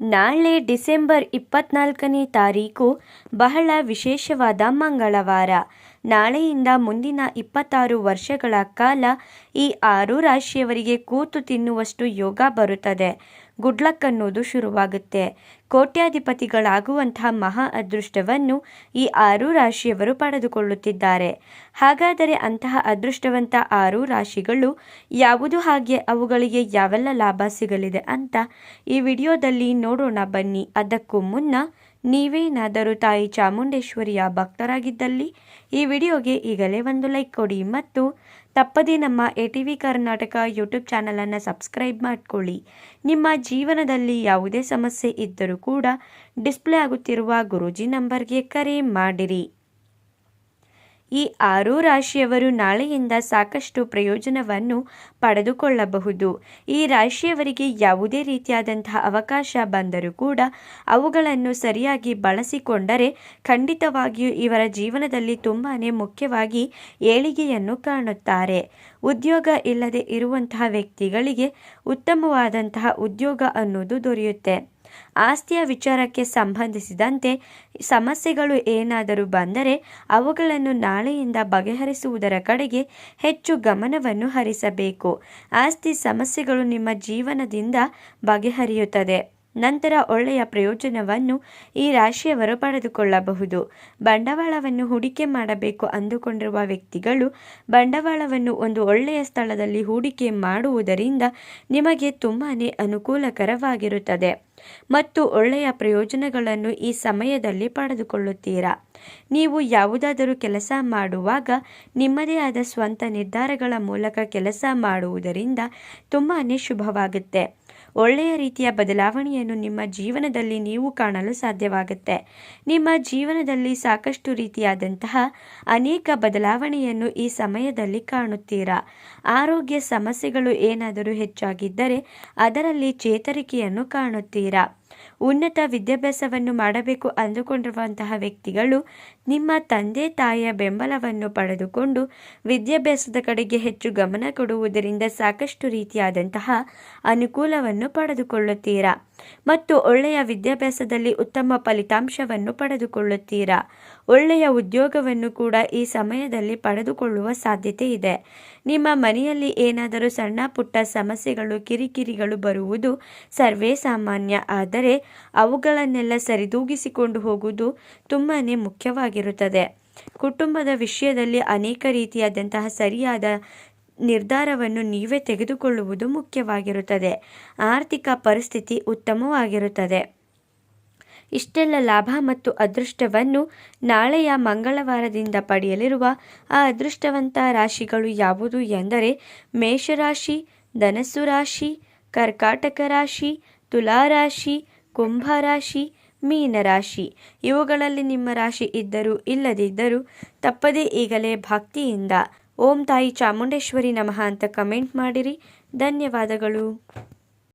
ನಾಳೆ ಡಿಸೆಂಬರ್ ಇಪ್ಪತ್ನಾಲ್ಕನೇ ತಾರೀಕು ಬಹಳ ವಿಶೇಷವಾದ ಮಂಗಳವಾರ. ನಾಳೆಯಿಂದ ಮುಂದಿನ ಇಪ್ಪತ್ತಾರು ವರ್ಷಗಳ ಕಾಲ ಈ ಆರು ರಾಶಿಯವರಿಗೆ ಕೂತು ತಿನ್ನುವಷ್ಟು ಯೋಗ ಬರುತ್ತದೆ. ಗುಡ್ ಲಕ್ ಅನ್ನೋದು ಶುರುವಾಗುತ್ತೆ. ಕೋಟ್ಯಾಧಿಪತಿಗಳಾಗುವಂತಹ ಮಹಾ ಅದೃಷ್ಟವನ್ನು ಈ ಆರು ರಾಶಿಯವರು ಪಡೆದುಕೊಳ್ಳುತ್ತಿದ್ದಾರೆ. ಹಾಗಾದರೆ ಅಂತಹ ಅದೃಷ್ಟವಂತ ಆರು ರಾಶಿಗಳು ಯಾವುದು ಹಾಗೆ ಅವುಗಳಿಗೆ ಯಾವೆಲ್ಲ ಲಾಭ ಸಿಗಲಿದೆ ಅಂತ ಈ ವಿಡಿಯೋದಲ್ಲಿ ನೋಡೋಣ ಬನ್ನಿ. ಅದಕ್ಕೂ ಮುನ್ನ ನೀವೇನಾದರೂ ತಾಯಿ ಚಾಮುಂಡೇಶ್ವರಿಯ ಭಕ್ತರಾಗಿದ್ದಲ್ಲಿ ಈ ವಿಡಿಯೋಗೆ ಈಗಲೇ ಒಂದು ಲೈಕ್ ಕೊಡಿ ಮತ್ತು ತಪ್ಪದೇ ನಮ್ಮ A T V Karnataka YouTube ಚಾನಲನ್ನು ಸಬ್ಸ್ಕ್ರೈಬ್ ಮಾಡಿಕೊಳ್ಳಿ. ನಿಮ್ಮ ಜೀವನದಲ್ಲಿ ಯಾವುದೇ ಸಮಸ್ಯೆ ಇದ್ದರೂ ಕೂಡ ಡಿಸ್ಪ್ಲೇ ಆಗುತ್ತಿರುವ ಗುರೂಜಿ ನಂಬರ್ಗೆ ಕರೆ ಮಾಡಿರಿ. ಈ ಆರು ರಾಶಿಯವರು ನಾಳೆಯಿಂದ ಸಾಕಷ್ಟು ಪ್ರಯೋಜನವನ್ನು ಪಡೆದುಕೊಳ್ಳಬಹುದು. ಈ ರಾಶಿಯವರಿಗೆ ಯಾವುದೇ ರೀತಿಯಾದಂತಹ ಅವಕಾಶ ಬಂದರೂ ಕೂಡ ಅವುಗಳನ್ನು ಸರಿಯಾಗಿ ಬಳಸಿಕೊಂಡರೆ ಖಂಡಿತವಾಗಿಯೂ ಇವರ ಜೀವನದಲ್ಲಿ ತುಂಬಾ ಮುಖ್ಯವಾಗಿ ಏಳಿಗೆಯನ್ನು ಕಾಣುತ್ತಾರೆ. ಉದ್ಯೋಗ ಇಲ್ಲದೆ ಇರುವಂತಹ ವ್ಯಕ್ತಿಗಳಿಗೆ ಉತ್ತಮವಾದಂತಹ ಉದ್ಯೋಗ ಅನ್ನೋದು ದೊರೆಯುತ್ತೆ. ಆಸ್ತಿಯ ವಿಚಾರಕ್ಕೆ ಸಂಬಂಧಿಸಿದಂತೆ ಸಮಸ್ಯೆಗಳು ಏನಾದರೂ ಬಂದರೆ ಅವುಗಳನ್ನು ನಾಳೆಯಿಂದ ಬಗೆಹರಿಸುವುದರ ಕಡೆಗೆ ಹೆಚ್ಚು ಗಮನವನ್ನು ಹರಿಸಬೇಕು. ಆಸ್ತಿ ಸಮಸ್ಯೆಗಳು ನಿಮ್ಮ ಜೀವನದಿಂದ ಬಗೆಹರಿಯುತ್ತದೆ. ನಂತರ ಒಳ್ಳೆಯ ಪ್ರಯೋಜನವನ್ನು ಈ ರಾಶಿಯವರು ಪಡೆದುಕೊಳ್ಳಬಹುದು. ಬಂಡವಾಳವನ್ನು ಹೂಡಿಕೆ ಮಾಡಬೇಕು ಅಂದುಕೊಂಡಿರುವ ವ್ಯಕ್ತಿಗಳು ಬಂಡವಾಳವನ್ನು ಒಂದು ಒಳ್ಳೆಯ ಸ್ಥಳದಲ್ಲಿ ಹೂಡಿಕೆ ಮಾಡುವುದರಿಂದ ನಿಮಗೆ ತುಂಬಾ ಅನುಕೂಲಕರವಾಗಿರುತ್ತದೆ. ಮತ್ತು ಒಳ್ಳೆಯ ಪ್ರಯೋಜನಗಳನ್ನು ಈ ಸಮಯದಲ್ಲಿ ಪಡೆದುಕೊಳ್ಳುತ್ತೀರಾ? ನೀವು ಯಾವುದಾದರೂ ಕೆಲಸ ಮಾಡುವಾಗ ನಿಮ್ಮದೇ ಆದ ಸ್ವಂತ ನಿರ್ಧಾರಗಳ ಮೂಲಕ ಕೆಲಸ ಮಾಡುವುದರಿಂದ ತುಂಬಾ ಶುಭವಾಗುತ್ತೆ. ಒಳ್ಳೆಯ ರೀತಿಯ ಬದಲಾವಣೆಯನ್ನು ನಿಮ್ಮ ಜೀವನದಲ್ಲಿ ನೀವು ಕಾಣಲು ಸಾಧ್ಯವಾಗುತ್ತೆ. ನಿಮ್ಮ ಜೀವನದಲ್ಲಿ ಸಾಕಷ್ಟು ರೀತಿಯಾದಂತಹ ಅನೇಕ ಬದಲಾವಣೆಯನ್ನು ಈ ಸಮಯದಲ್ಲಿ ಕಾಣುತ್ತೀರಾ? ಆರೋಗ್ಯ ಸಮಸ್ಯೆಗಳು ಏನಾದರೂ ಹೆಚ್ಚಾಗಿದ್ದರೆ ಅದರಲ್ಲಿ ಚೇತರಿಕೆಯನ್ನು ಕಾಣುತ್ತೀರಾ? up. ಉನ್ನತ ವಿದ್ಯಾಭ್ಯಾಸವನ್ನು ಮಾಡಬೇಕು ಅಂದುಕೊಂಡಿರುವಂತಹ ವ್ಯಕ್ತಿಗಳು ನಿಮ್ಮ ತಂದೆ ತಾಯಿಯ ಬೆಂಬಲವನ್ನು ಪಡೆದುಕೊಂಡು ವಿದ್ಯಾಭ್ಯಾಸದ ಕಡೆಗೆ ಹೆಚ್ಚು ಗಮನ ಕೊಡುವುದರಿಂದ ಸಾಕಷ್ಟು ರೀತಿಯಾದಂತಹ ಅನುಕೂಲವನ್ನು ಪಡೆದುಕೊಳ್ಳುತ್ತೀರಾ? ಮತ್ತು ಒಳ್ಳೆಯ ವಿದ್ಯಾಭ್ಯಾಸದಲ್ಲಿ ಉತ್ತಮ ಫಲಿತಾಂಶವನ್ನು ಪಡೆದುಕೊಳ್ಳುತ್ತೀರಾ? ಒಳ್ಳೆಯ ಉದ್ಯೋಗವನ್ನು ಕೂಡ ಈ ಸಮಯದಲ್ಲಿ ಪಡೆದುಕೊಳ್ಳುವ ಸಾಧ್ಯತೆ ಇದೆ. ನಿಮ್ಮ ಮನೆಯಲ್ಲಿ ಏನಾದರೂ ಸಣ್ಣ ಪುಟ್ಟ ಸಮಸ್ಯೆಗಳು, ಕಿರಿಕಿರಿಗಳು ಬರುವುದು ಸರ್ವೇ ಸಾಮಾನ್ಯ. ಆದರೆ ಅವುಗಳನ್ನೆಲ್ಲ ಸರಿದೂಗಿಸಿಕೊಂಡು ಹೋಗುವುದು ತುಂಬಾ ಮುಖ್ಯವಾಗಿರುತ್ತದೆ. ಕುಟುಂಬದ ವಿಷಯದಲ್ಲಿ ಅನೇಕ ರೀತಿಯಾದಂತಹ ಸರಿಯಾದ ನಿರ್ಧಾರವನ್ನು ನೀವೇ ತೆಗೆದುಕೊಳ್ಳುವುದು ಮುಖ್ಯವಾಗಿರುತ್ತದೆ. ಆರ್ಥಿಕ ಪರಿಸ್ಥಿತಿ ಉತ್ತಮವಾಗಿರುತ್ತದೆ. ಇಷ್ಟೆಲ್ಲ ಲಾಭ ಮತ್ತು ಅದೃಷ್ಟವನ್ನು ನಾಳೆಯ ಮಂಗಳವಾರದಿಂದ ಪಡೆಯಲಿರುವ ಆ ಅದೃಷ್ಟವಂತ ರಾಶಿಗಳು ಯಾವುದು ಎಂದರೆ ಮೇಷರಾಶಿ, ಧನಸ್ಸು ರಾಶಿ, ಕರ್ಕಾಟಕ ರಾಶಿ, ತುಲಾರಾಶಿ ಕುಂಭರಾಶಿ ಮೀನರಾಶಿ ಇವುಗಳಲ್ಲಿ ನಿಮ್ಮ ರಾಶಿ ಇದ್ದರೂ ಇಲ್ಲದಿದ್ದರೂ ತಪ್ಪದೇ ಈಗಲೇ ಭಕ್ತಿಯಿಂದ ಓಂ ತಾಯಿ ಚಾಮುಂಡೇಶ್ವರಿ ನಮಃ ಅಂತ ಕಮೆಂಟ್ ಮಾಡಿರಿ. ಧನ್ಯವಾದಗಳು.